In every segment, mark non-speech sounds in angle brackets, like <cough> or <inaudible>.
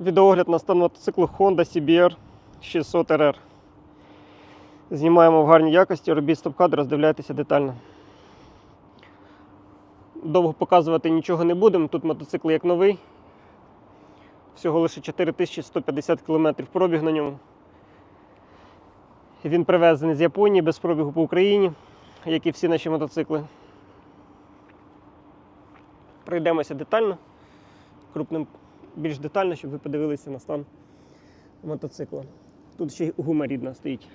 Відеогляд на стан мотоциклу Honda CBR 600 RR. Знімаємо в гарній якості, робіть стоп-кадр, роздивляйтеся детально. Довго показувати нічого не будемо. Тут мотоцикл як новий. Всього лише 4150 км пробіг на ньому. Він привезений з Японії без пробігу по Україні, як і всі наші мотоцикли. Пройдемося детально, крупним більш детально, щоб ви подивилися на стан мотоцикла. Тут ще й гума рідна стоїть.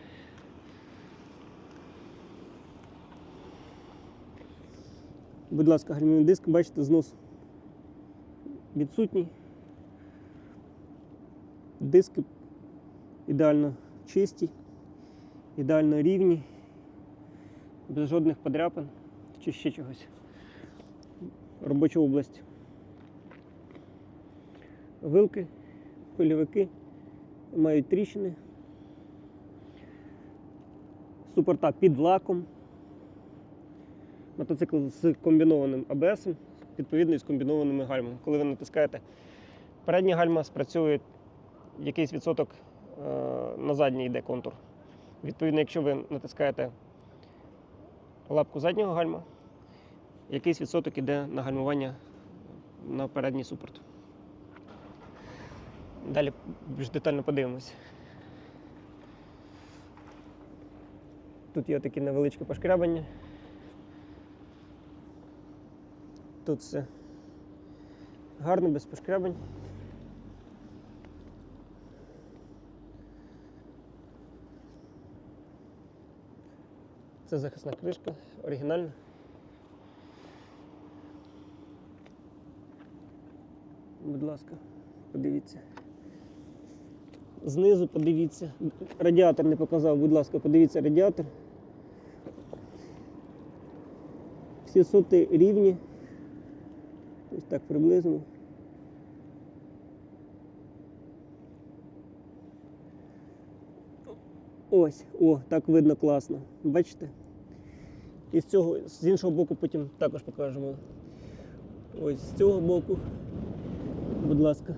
Будь ласка, гальмівний диск, бачите, знос відсутній. Диски ідеально чисті, ідеально рівні, без жодних подряпин чи ще чогось. Робоча область. Вилки, пильовики мають тріщини. Супорта під лаком. Мотоцикл з комбінованим АБС, відповідно з комбінованими гальмами. Коли ви натискаєте передня гальма, спрацює якийсь відсоток е, на задній йде контур. Відповідно, якщо ви натискаєте лапку заднього гальма, якийсь відсоток іде на гальмування на передній супорт. Далі більш детально подивимось. Тут є такі невеличкі пошкрябання. Тут все гарно, без пошкрябань. Це захисна кришка, оригінальна. Будь ласка, подивіться. Знизу подивіться. Радіатор не показав, будь ласка, подивіться радіатор. Всі соти рівні. Ось так приблизно. Ось, о, так видно класно. Бачите? І з цього, з іншого боку потім також покажемо. Ось з цього боку. Будь ласка.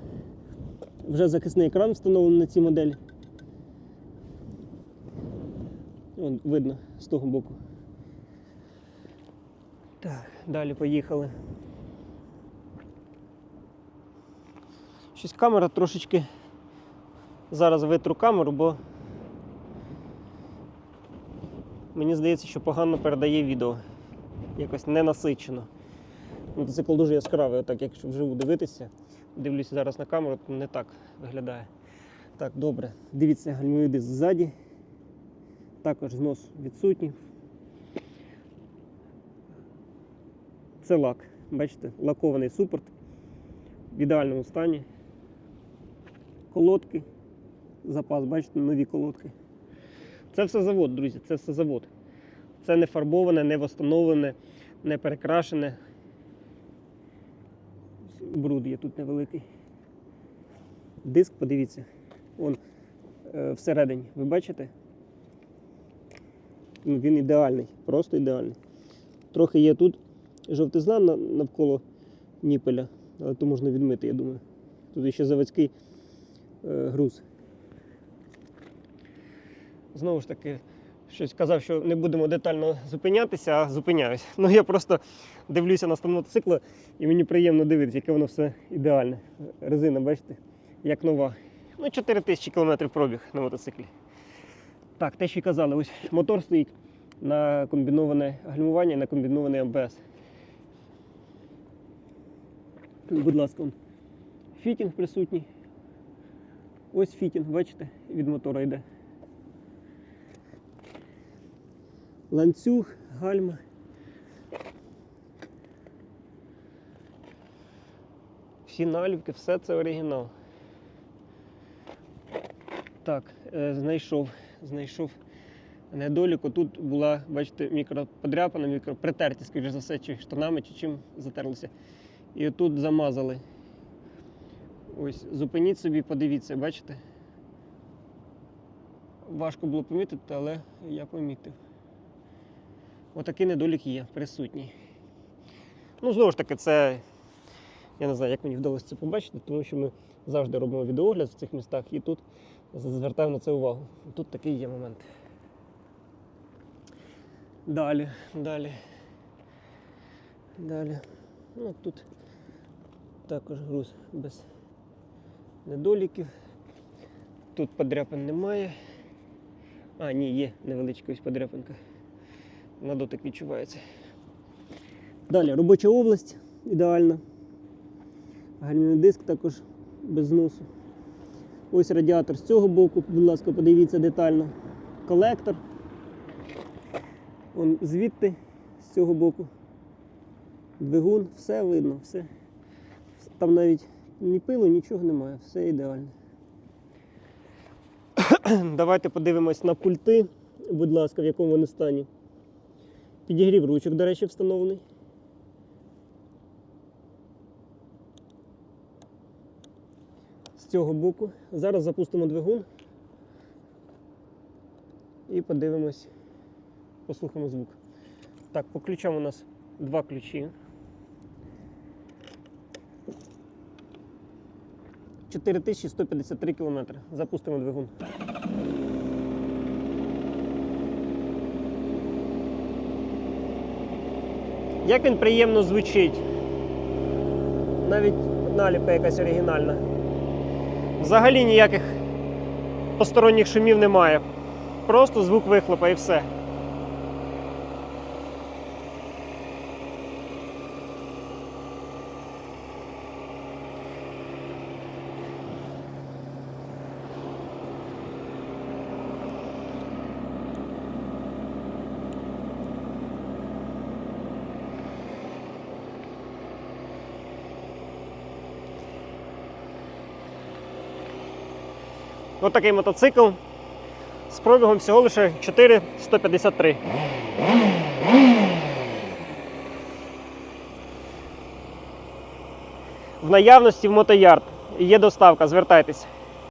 Вже захисний екран встановлений на цій моделі. Вон, видно з того боку. Так, далі поїхали. Щось камера трошечки. Зараз витру камеру, бо мені здається, що погано передає відео. Якось ненасичено. Мотоцикл дуже яскравий, отак, якщо вживу дивитися, дивлюся зараз на камеру, то не так виглядає. Так, добре. Дивіться, гальмовий диск ззаді. Також знос відсутній. Це лак. Бачите, лакований супорт в ідеальному стані. Колодки, запас, бачите, нові колодки. Це все завод, друзі, це все завод. Це не фарбоване, не восстановлене, не перекрашене. Бруд є тут невеликий. Диск, подивіться, он е, всередині. Ви бачите? Ну, Він ідеальний, просто ідеальний. Трохи є тут жовтизна навколо ніпеля, але то можна відмити, я думаю. Тут ще заводський е, груз. Знову ж таки, щось казав, що не будемо детально зупинятися, а зупиняюсь. <laughs> Ну я просто дивлюся на стан мотоцикла і мені приємно дивитися, яке воно все ідеальне. Резина, бачите, як нова. Ну, 4 тисячі кілометрів пробіг на мотоциклі. Так, те, що казали, ось мотор стоїть на комбіноване гальмування і на комбінований АБС. Будь ласка, он фітінг присутній. Ось фітінг, бачите, від мотора йде. Ланцюг, гальма. Всі наліпки, все це оригінал. Так, е, знайшов, знайшов недолік. Тут була, бачите, мікроподряпана, мікропритерті, скоріш за все, чи штанами, чи чим затерлися. І тут замазали. Ось, зупиніть собі, подивіться, бачите? Важко було помітити, але я помітив. Отакий недолік є, присутній. Ну, знову ж таки, це Я не знаю, як мені вдалося це побачити, тому що ми завжди робимо відеогляд в цих містах і тут звертаємо на це увагу. Тут такий є момент. Далі, далі. Далі. Ну, тут також груз без недоліків. Тут подряпин немає. А, ні, є невеличка ось подряпинка. На дотик відчувається. Далі робоча область ідеальна. Гальмівний диск також без зносу. Ось радіатор з цього боку, будь ласка, подивіться детально. Колектор. Он звідти, з цього боку. Двигун, все видно, все. Там навіть ні пилу, нічого немає, все ідеально. <clears throat> Давайте подивимось на пульти, будь ласка, в якому вони стані. Підігрів ручок, до речі, встановлений. З цього боку. Зараз запустимо двигун і подивимось, послухаємо звук. Так, по ключам у нас два ключі. 4153 кілометри. Запустимо двигун. Як він приємно звучить. Навіть наліпка якась оригінальна. Взагалі ніяких посторонніх шумів немає. Просто звук вихлопа і все. Ось такий мотоцикл з пробігом всього лише 4,153. В наявності в мотоярд є доставка, звертайтеся.